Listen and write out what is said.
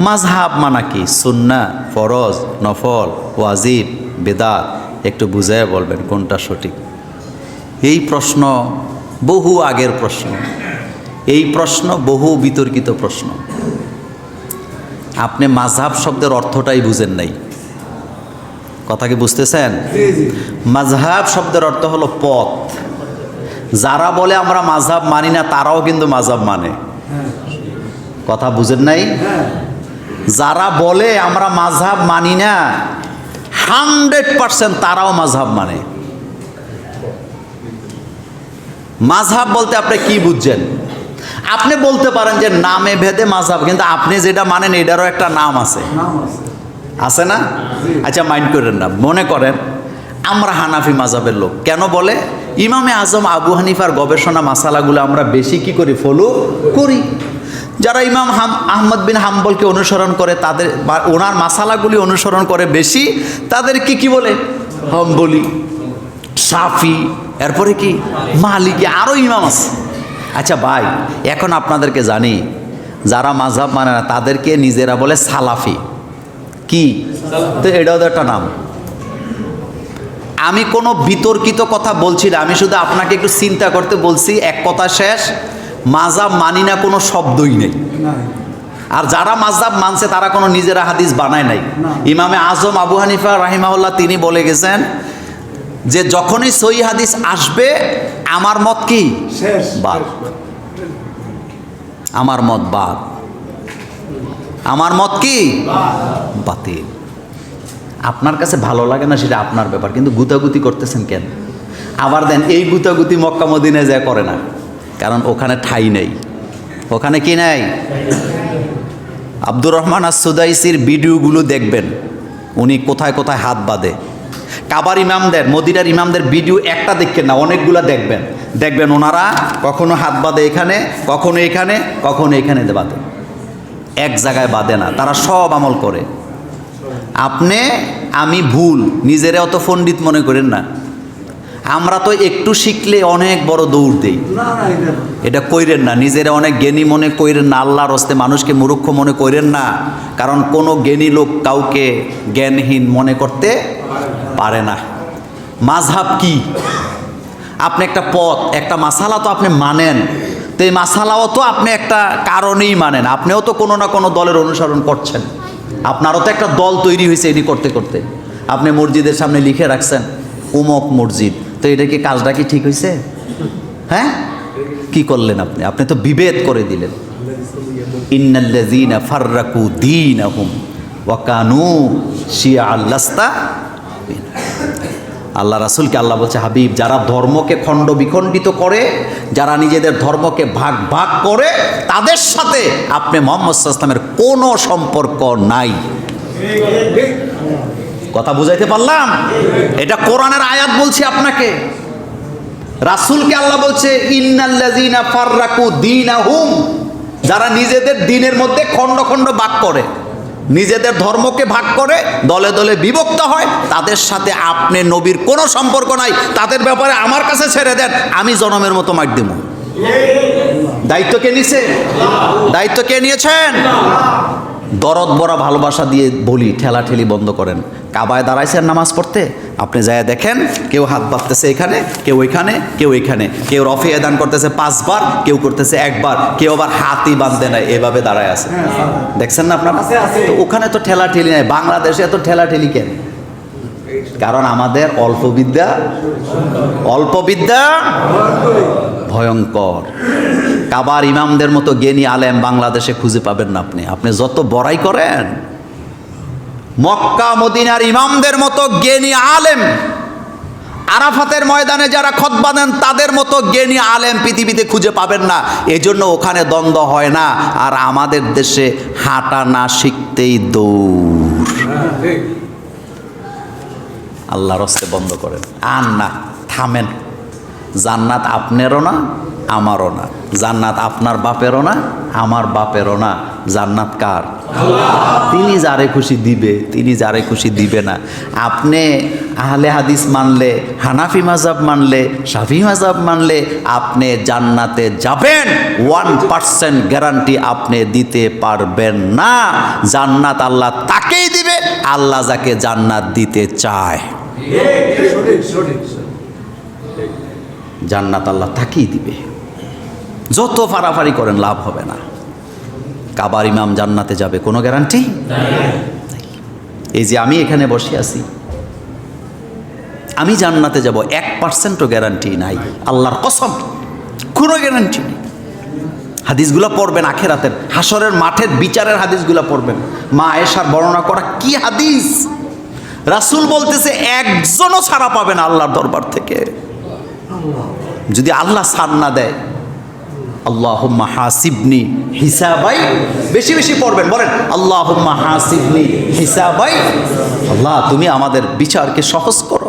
মাঝহাব মানা কি? সুন্না ফরজ নফল ওয়াজিব বেদাত। একটু বুঝায় বলবেন কোনটা সঠিক। এই প্রশ্ন বহু আগের প্রশ্ন। এই প্রশ্ন বহু বিতর্কিত প্রশ্ন। আপনি মাঝহাব শব্দের অর্থটাই বুঝেন নাই। কথা কি বুঝতেছেন? মাঝহাব শব্দের অর্থ হলো পথ। যারা বলে আমরা মাঝহাব মানি না তারাও কিন্তু মাঝহাব মানে। কথা বুঝেন নাই? যারা বলে আমরা মাঝহাব মানি না হান্ড্রেড পার্সেন্ট তারাও মাঝহাব মানে। মাঝহাব বলতে আপনি কি বুঝছেন? আপনি বলতে পারেন যে নামে ভেদে মাঝহাব কিন্তু আপনি যেটা মানেন এটারও একটা নাম আছে। আছে। না? আচ্ছা মাইন্ড করেন না। মনে করেন আমরা হানাফি মাজাবের লোক। কেন বলে? ইমামে আজম আবু হানিফার গবেষণা মাসালাগুলো আমরা বেশি কি করি? ফলো করি। যারা ইমাম হাম আহমদ বিন হাম্বলকে অনুসরণ করে, তাদের ওনার মাসালাগুলি অনুসরণ করে বেশি তাদের কি কি বলে? হাম্বলি সাফি এরপরে কি? মালিকি আরও ইমাম আছে। আচ্ছা ভাই, এখন আপনাদেরকে জানি, যারা মাঝহাব মানে না, তাদেরকে নিজেরা বলে সালাফি। কি? তো এটাও তো একটা নাম। আমি কোনো বিতর্কিত কথা বলছি না, আমি শুধু আপনাকে একটু চিন্তা করতে বলছি, এক কথা শেষ মাজাব মানি না কোনো শব্দই নেই। আর যারা মাজাব মানছে তারা কোনো নিজেরা হাদিস বানায় নাই। ইমামে আজম আবু হানিফা রাহিমাউল্লাহ তিনি বলে গেছেন যে যখনই সই হাদিস আসবে আমার মত কি? বাদ। আমার মত বাদ। আমার মত কি? বাতিল। আপনার কাছে ভালো লাগে না সেটা আপনার ব্যাপার কিন্তু গুতাগুতি করতেছেন কেন? আবার দেন এই গুতাগুতি মক্কা মদিনায় যা করে না। কারণ ওখানে ঠাই নেই। ওখানে কি নাই? আব্দুর রহমান আর সুদাইসির ভিডিওগুলো দেখবেন। উনি কোথায় কোথায় হাত বাঁধে। কাবার ইমামদের, মদিনার ইমামদের ভিডিও একটা দেখবেন না, অনেকগুলো দেখবেন। দেখবেন ওনারা কখনো হাত বাঁধে এখানে, কখনো এখানে কখনো এখানে বাঁধে। এক জায়গায় বাঁধে না, তারা সব আমল করে। আপনি, আমি ভুল, নিজেরা অত পণ্ডিত মনে করেন না। আমরা তো একটু শিখলে অনেক বড় দৌড় দেই। এটা কইরেন না, নিজেরা অনেক জ্ঞানী মনে কইরেন না, আল্লাহর হস্তে মানুষকে মূর্খ মনে কইরেন না, কারণ কোনো জ্ঞানী লোক কাউকে জ্ঞানহীন মনে করতে পারে না। মাঝহাব কি? আপনি একটা পথ, একটা মাসালা তো আপনি মানেন, তো এই মাসালাও তো আপনি একটা কারণেই মানেন, আপনিও তো কোনো না কোনো দলের অনুসরণ করছেন। আপনারও তো একটা দল তৈরি হয়েছে এটি করতে করতে। আপনি মসজিদের সামনে লিখে রাখছেন, উমক মসজিদ। তো এটা কি কাজটা কি ঠিক হয়েছে হ্যাঁ? কি করলেন আপনি? আপনি তো বিভেদ করে দিলেন। ইন্নাল্লাযীনা ফাররাকু দীনাহুম ওয়া কানু শিয়া'আল লাস্তা আল্লাহ রাসুলকে আল্লাহ বলছে, হাবিব, যারা ধর্মকে খণ্ড বিখণ্ডিত করে, যারা নিজেদের ধর্মকে ভাগ ভাগ করে, তাদের সাথে আপনি মোহাম্মদ সাল্লামের কোনো সম্পর্ক নাই। কথা বুঝাইতে পারলাম? এটা কোরআনের আয়াত বলছি আপনাকে। রাসূলকে আল্লাহ বলছে যারা নিজেদের দিনের মধ্যে খণ্ড খণ্ড ভাগ করে, নিজেদের ধর্মকে ভাগ করে, দলে দলে বিভক্ত হয়, তাদের সাথে আপনি নবীর কোনো সম্পর্ক নাই, তাদের ব্যাপারে আমার কাছে ছেড়ে দেন, আমি জনমের মতো মার দেবো দায়িত্ব কে নিছে? দায়িত্ব কে নিয়েছেন? দরদ বড়া ভালোবাসা দিয়ে বলি ঠেলা ঠেলি বন্ধ করেন। কাবায় দাঁড়াইছেন নামাজ পড়তে। আপনি যায় দেখেন কেউ হাত বাঁধতেছে এখানে কেউ এখানে কেউ এখানে। কেউ রফে এদান করতেছে পাঁচবার কেউ করতেছে একবার কেউ আবার হাতই বাঁধতে নাই এভাবে দাঁড়ায় আছে। দেখছেন না আপনারা। তো ওখানে তো ঠেলা ঠেলি নাই বাংলাদেশে এত ঠেলা ঠেলি কেন? কারণ আমাদের অল্প বিদ্যা অল্প বিদ্যা ভয়ঙ্কর। কাবার ইমামদের মতো জ্ঞানী আলেম বাংলাদেশে খুঁজে পাবেন না আপনি। আপনি যত বড়াই করেন, মক্কা, মদিনার ইমামদের মতো জ্ঞানী আলেম, আরাফাতের ময়দানে যারা খতবা দেন তাদের মতো জ্ঞানী আলেম পৃথিবীতে খুঁজে পাবেন না। এজন্য ওখানে দ্বন্দ্ব হয় না। আর আমাদের দেশে হাঁটা না শিখতেই দৌড় আল্লাহর হস্তে বন্ধ করেন। আর না, থামেন। জান্নাত আপনারও না আমারও না। জান্নাত আপনার বাপেরও না আমার বাপেরও না। জান্নাত কার? তিনি যারে খুশি দিবে তিনি যারে খুশি দিবে না। আপনি আহলে হাদিস মানলে হানাফি মাজাব মানলে শাফি মাজাব মানলে আপনি জান্নাতে যাবেন। ওয়ান পার্সেন্ট গ্যারান্টি আপনি দিতে পারবেন না। জান্নাত আল্লাহ তাকেই দিবে আল্লাহ যাকে জান্নাত দিতে চায়। জান্নাত আল্লাহ তাকেই দিবে। যত ফাড়াফাড়ি করেন, লাভ হবে না। কাবার ইমাম জান্নাতে যাবে, কোনো গ্যারান্টি? এই যে আমি এখানে বসে আছি, আমি জান্নাতে যাব, এক পার্সেন্টও গ্যারান্টি নাই। আল্লাহর কসম, কোনো গ্যারান্টি নেই। হাদিসগুলো পড়বেন আখেরাতের হাসরের মাঠের বিচারের হাদিসগুলো পড়বেন। মা আয়েশার বর্ণনা করা কি হাদিস? রাসূল বলতেছে, একজনও ছাড়া পাবেন আল্লাহর দরবার থেকে। যদি আল্লাহ সার না দেয় হিসাবাই। বেশি বেশি বলেন হিসাবাই। আল্লাহ তুমি আমাদের বিচারকে সহজ করো।